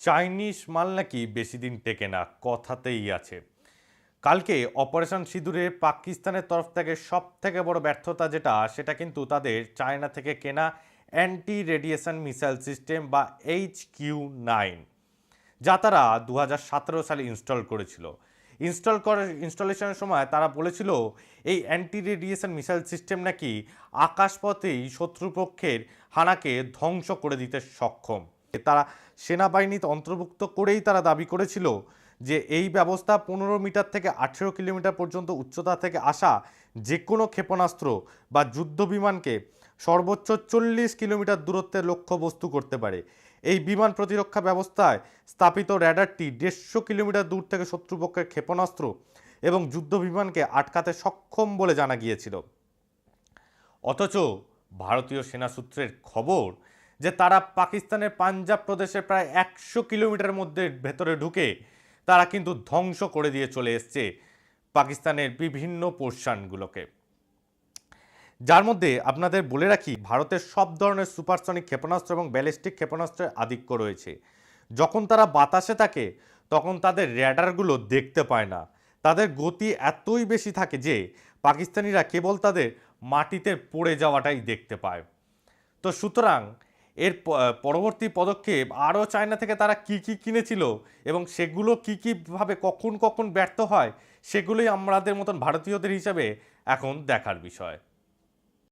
Chinese মাল নাকি বেশি দিন টেকে না? কথাতেই আছে। কালকে অপারেশন সিঁদুরে পাকিস্তানের তরফ থেকে সব থেকে বড় ব্যর্থতা যেটা, সেটা কিন্তু তাদের চায়না থেকে কেনা অ্যান্টি রেডিয়েশন মিসাইল সিস্টেম বা এইচ কিউ নাইন, যা তারা দু হাজার সতেরো সালে ইনস্টল করেছিল। ইনস্টল করে ইনস্টলেশনের সময় তারা বলেছিল, এই অ্যান্টি রেডিয়েশন মিসাইল সিস্টেম নাকি আকাশপথেই শত্রুপক্ষের হানাকে ধ্বংস করে দিতে সক্ষম। তারা সেনাবাহিনীতে অন্তর্ভুক্ত করেই তারা দাবি করেছিল যে এই ব্যবস্থা পনেরো মিটার থেকে আঠেরো কিলোমিটার পর্যন্ত উচ্চতা থেকে আসা যে কোনো ক্ষেপণাস্ত্র বা যুদ্ধ বিমানকে সর্বোচ্চ চল্লিশ কিলোমিটার দূরত্বের লক্ষ্যবস্তু করতে পারে। এই বিমান প্রতিরক্ষা ব্যবস্থায় স্থাপিত র্যাডারটি দেড়শো কিলোমিটার দূর থেকে শত্রুপক্ষের ক্ষেপণাস্ত্র এবং যুদ্ধ বিমানকে আটকাতে সক্ষম বলে জানা গিয়েছিল। অথচ ভারতীয় সেনা সূত্রের খবর যে তারা পাকিস্তানের পাঞ্জাব প্রদেশের প্রায় একশো কিলোমিটার মধ্যে ভেতরে ঢুকে তারা কিন্তু ধ্বংস করে দিয়ে চলে এসছে পাকিস্তানের বিভিন্ন পোর্শনগুলোকে। যার মধ্যে আপনাদের বলে রাখি, ভারতের সব ধরনের সুপারসনিক ক্ষেপণাস্ত্র এবং ব্যালিস্টিক ক্ষেপণাস্ত্রের আধিক্য রয়েছে। যখন তারা বাতাসে থাকে, তখন তাদের র্যাডারগুলো দেখতে পায় না। তাদের গতি এতই বেশি থাকে যে পাকিস্তানিরা কেবল তাদের মাটিতে পড়ে যাওয়াটাই দেখতে পায়। তো সুতরাং এর পরবর্তী পদক্ষেপ আরও চায়না থেকে তারা কি কি কিনেছিল এবং সেগুলো কী কীভাবে কখন কখন ব্যর্থ হয়, সেগুলোই আমাদের মতন ভারতীয়দের হিসাবে এখন দেখার বিষয়।